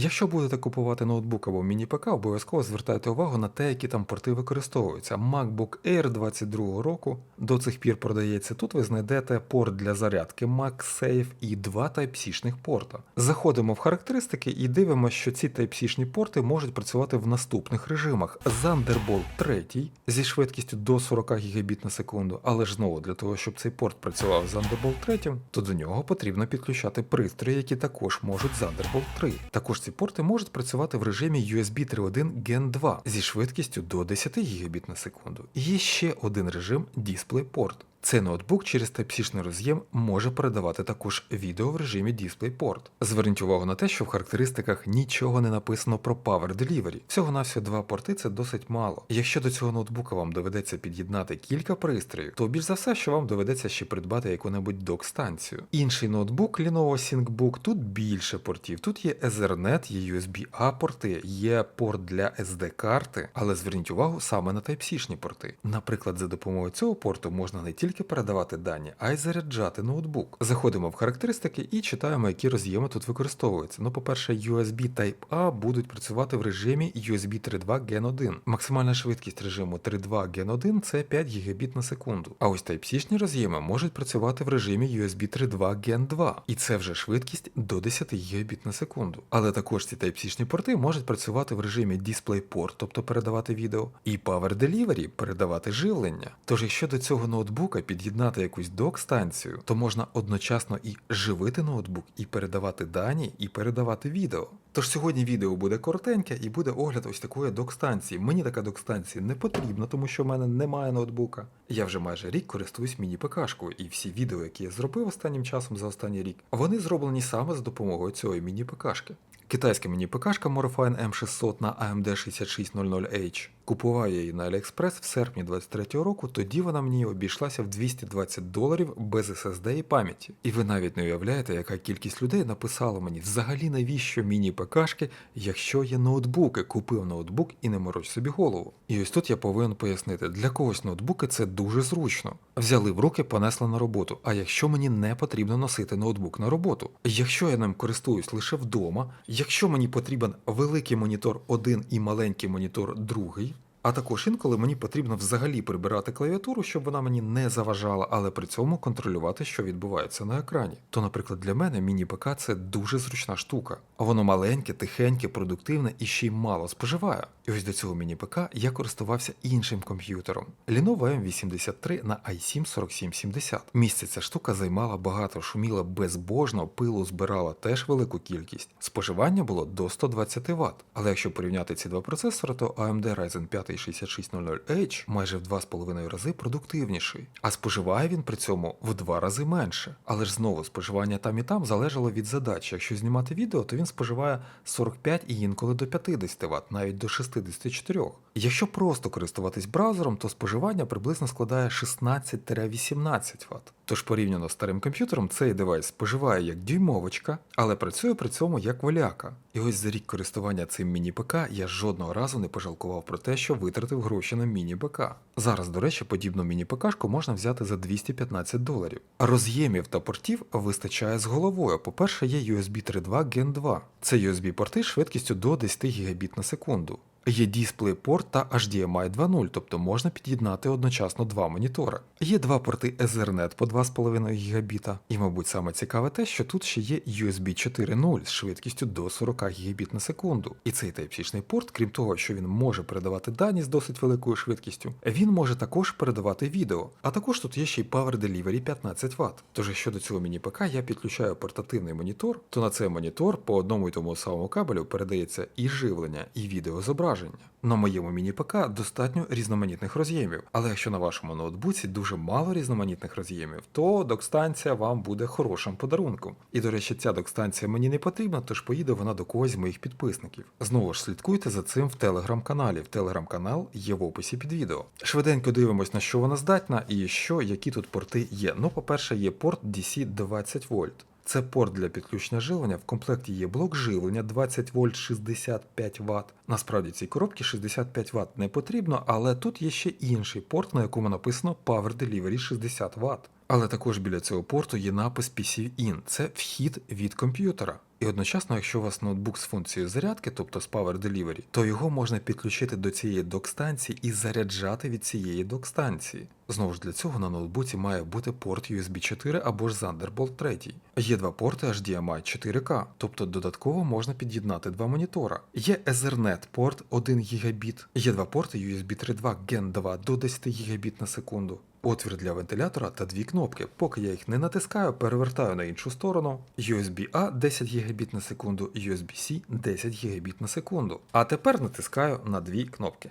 Якщо будете купувати ноутбук або міні-ПК, обов'язково звертайте увагу на те, які там порти використовуються. MacBook Air 22 року до цих пір продається. Тут ви знайдете порт для зарядки MagSafe і два Type-C-шних порта. Заходимо в характеристики і дивимося, що ці Type-C-шні порти можуть працювати в наступних режимах: Thunderbolt 3 зі швидкістю до 40 Гбіт на секунду, але ж знову для того, щоб цей порт працював з Thunderbolt 3, то до нього потрібно підключати пристрої, які також можуть Thunderbolt 3. Також ці порти можуть працювати в режимі USB 3.1 Gen 2 зі швидкістю до 10 Гбіт на секунду. І є ще один режим DisplayPort. Цей ноутбук через Type-C роз'єм може передавати також відео в режимі DisplayPort. Зверніть увагу на те, що в характеристиках нічого не написано про Power Delivery. Всього на всього два порти це досить мало. Якщо до цього ноутбука вам доведеться під'єднати кілька пристроїв, то більш за все, що вам доведеться ще придбати яку-небудь док-станцію. Інший ноутбук Lenovo ThinkBook, тут більше портів. Тут є Ethernet, є USB-A порти, є порт для SD-карти, але зверніть увагу саме на Type-C-шні порти. Наприклад, за допомогою цього порту можна не тільки передавати дані, а й заряджати ноутбук. Заходимо в характеристики і читаємо, які роз'єми тут використовуються. Ну, по-перше, USB Type-A будуть працювати в режимі USB 3.2 Gen 1. Максимальна швидкість режиму 3.2 Gen 1 це 5 Гбіт на секунду. А ось Type-C-шні роз'єми можуть працювати в режимі USB 3.2 Gen 2, і це вже швидкість до 10 Гбіт на секунду. Але також ці Type-C-шні порти можуть працювати в режимі DisplayPort, тобто передавати відео, і Power Delivery передавати живлення. Тож, якщо до цього ноутбука під'єднати якусь док-станцію, то можна одночасно і живити ноутбук, і передавати дані, і передавати відео. Тож сьогодні відео буде коротеньке і буде огляд ось такої док-станції. Мені така док-станція не потрібна, тому що в мене немає ноутбука. Я вже майже рік користуюсь міні-ПКшкою, і всі відео, які я зробив останнім часом за останній рік, вони зроблені саме за допомогою цієї міні-ПКшки. Китайська міні-ПКшка Morfine M600 на AMD 6600H. Купував я її на AliExpress в серпні 23-го року, тоді вона мені обійшлася в 220 доларів без SSD і пам'яті. І ви навіть не уявляєте, яка кількість людей написала мені взагалі навіщо міні-ПКшки, якщо є ноутбуки, купив ноутбук і не мороч собі голову. І ось тут я повинен пояснити, для когось ноутбуки це дуже зручно. Взяли в руки, понесли на роботу. А якщо мені не потрібно носити ноутбук на роботу, якщо я ним користуюсь лише вдома, якщо мені потрібен великий монітор один і маленький монітор другий. А також інколи мені потрібно взагалі прибирати клавіатуру, щоб вона мені не заважала, але при цьому контролювати, що відбувається на екрані. То, наприклад, для мене міні-ПК це дуже зручна штука. А воно маленьке, тихеньке, продуктивне і ще й мало споживає. І ось до цього міні-ПК я користувався іншим комп'ютером Lenovo M83 на i7 4770. Місце ця штука займала багато, шуміла безбожно, пилу збирала теж велику кількість. Споживання було до 120 Вт. Але якщо порівняти ці два процесори, то AMD Ryzen 5 6600H майже в 2,5 рази продуктивніший, а споживає він при цьому в два рази менше. Але ж знову споживання там і там залежало від задач. Якщо знімати відео, то він споживає 45 і інколи до 50 Вт, навіть до 64. Якщо просто користуватись браузером, то споживання приблизно складає 16-18 Вт. Тож порівняно з старим комп'ютером, цей девайс споживає як дюймовочка, але працює при цьому як воляка. І ось за рік користування цим міні-ПК я жодного разу не пожалкував про те, що витратив гроші на міні-ПК. Зараз, до речі, подібну міні-ПКшку можна взяти за 215 доларів. Роз'ємів та портів вистачає з головою. По-перше, є USB 3.2 Gen 2. Це USB-порти швидкістю до 10 Гбіт на секунду. Є DisplayPort та HDMI 2.0, тобто можна під'єднати одночасно два монітори. Є два порти Ethernet по 2,5 Гбіта. І, мабуть, саме цікаве те, що тут ще є USB 4.0 з швидкістю до 40 Гбіт на секунду. І цей Type-C порт, крім того, що він може передавати дані з досить великою швидкістю, він може також передавати відео. А також тут є ще й Power Delivery 15 Вт. Тож, якщо до цього міні-ПК я підключаю портативний монітор, то на цей монітор по одному й тому самому кабелю передається і живлення, і відеозображення. На моєму міні-ПК достатньо різноманітних роз'ємів, але якщо на вашому ноутбуці дуже мало різноманітних роз'ємів, то док-станція вам буде хорошим подарунком. І до речі, ця док-станція мені не потрібна, тож поїде вона до когось з моїх підписників. Знову ж слідкуйте за цим в телеграм-каналі. В телеграм-канал є в описі під відео. Швиденько дивимось, на що вона здатна і що, які тут порти є. Ну, по-перше, є порт DC 20 вольт. Це порт для підключення живлення. В комплекті є блок живлення 20 вольт 65 Вт. Насправді цій коробці 65 Вт не потрібно, але тут є ще інший порт, на якому написано Power Delivery 60 Вт. Але також біля цього порту є напис PC-IN – це вхід від комп'ютера. І одночасно, якщо у вас ноутбук з функцією зарядки, тобто з Power Delivery, то його можна підключити до цієї док-станції і заряджати від цієї док-станції. Знову ж для цього на ноутбуці має бути порт USB 4 або ж Thunderbolt 3. Є два порти HDMI 4K, тобто додатково можна під'єднати два монітора. Є Ethernet порт 1 Гбіт, є два порти USB 3.2 Gen 2 до 10 Гбіт на секунду. Отвір для вентилятора та дві кнопки. Поки я їх не натискаю, перевертаю на іншу сторону. USB-A 10 Гбіт на секунду, USB-C 10 Гбіт на секунду. А тепер натискаю на дві кнопки.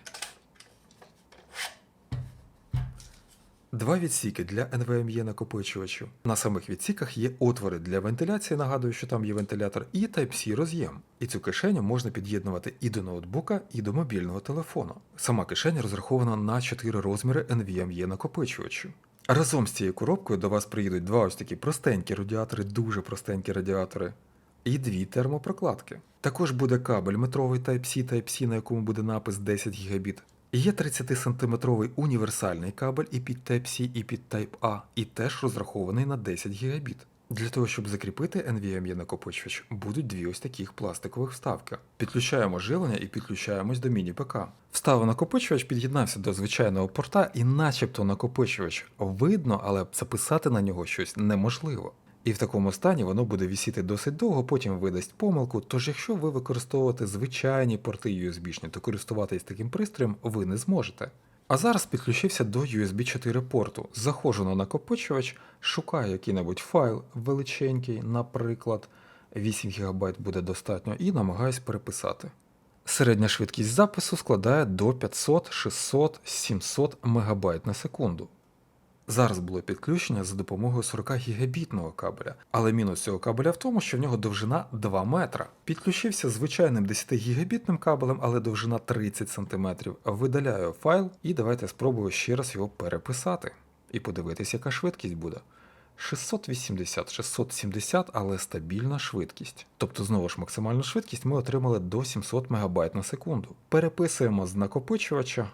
Два відсіки для NVMe накопичувачів. На самих відсіках є отвори для вентиляції, нагадую, що там є вентилятор, і Type-C роз'єм. І цю кишеню можна під'єднувати і до ноутбука, і до мобільного телефону. Сама кишеня розрахована на 4 розміри NVMe накопичувачів. Разом з цією коробкою до вас приїдуть два ось такі простенькі радіатори, дуже простенькі радіатори, і дві термопрокладки. Також буде кабель метровий Type-C Type-C, на якому буде напис 10 Гбіт. Є 30-сантиметровий універсальний кабель і під Type-C, і під Type-A, і теж розрахований на 10 Гбіт. Для того, щоб закріпити NVMe накопичувач, будуть дві ось таких пластикових вставки. Підключаємо живлення і підключаємось до міні-ПК. Вставив накопичувач, під'єднався до звичайного порта, і начебто накопичувач видно, але записати на нього щось неможливо. І в такому стані воно буде вісіти досить довго, потім видасть помилку. Тож, якщо ви використовуєте звичайні порти USB-шні, то користуватись таким пристроєм ви не зможете. А зараз підключився до USB 4 порту. Заходжу на накопичувач, шукаю який-небудь файл величенький, наприклад, 8 ГБ буде достатньо, і намагаюсь переписати. Середня швидкість запису складає до 500, 600, 700 МБ на секунду. Зараз було підключення за допомогою 40 гігабітного кабеля, але мінус цього кабеля в тому, що в нього довжина 2 метра. Підключився звичайним 10 гігабітним кабелем, але довжина 30 см. Видаляю файл і давайте спробую ще раз його переписати і подивитися, яка швидкість буде. 680-670, але стабільна швидкість. Тобто, знову ж максимальну швидкість ми отримали до 700 МБ на секунду. Переписуємо з накопичувача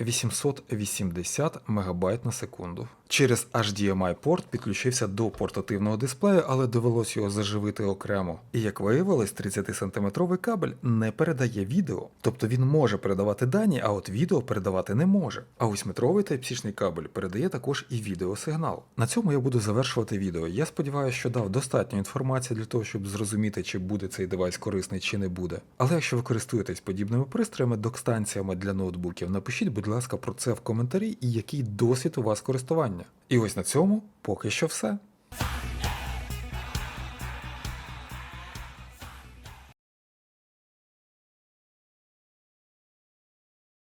880 МБ на секунду. Через HDMI порт підключився до портативного дисплею, але довелось його заживити окремо. І як виявилось, 30-сантиметровий кабель не передає відео. Тобто він може передавати дані, а от відео передавати не може. А ось метровий Type-C кабель передає також і відеосигнал. На цьому я буду завершувати відео. Я сподіваюся, що дав достатньо інформації для того, щоб зрозуміти, чи буде цей девайс корисний, чи не буде. Але якщо ви користуєтесь подібними пристроями, док-станціями для ноутбуків, напишіть, будь ласка, про це в коментарі і який досвід у вас користування. І ось на цьому поки що все.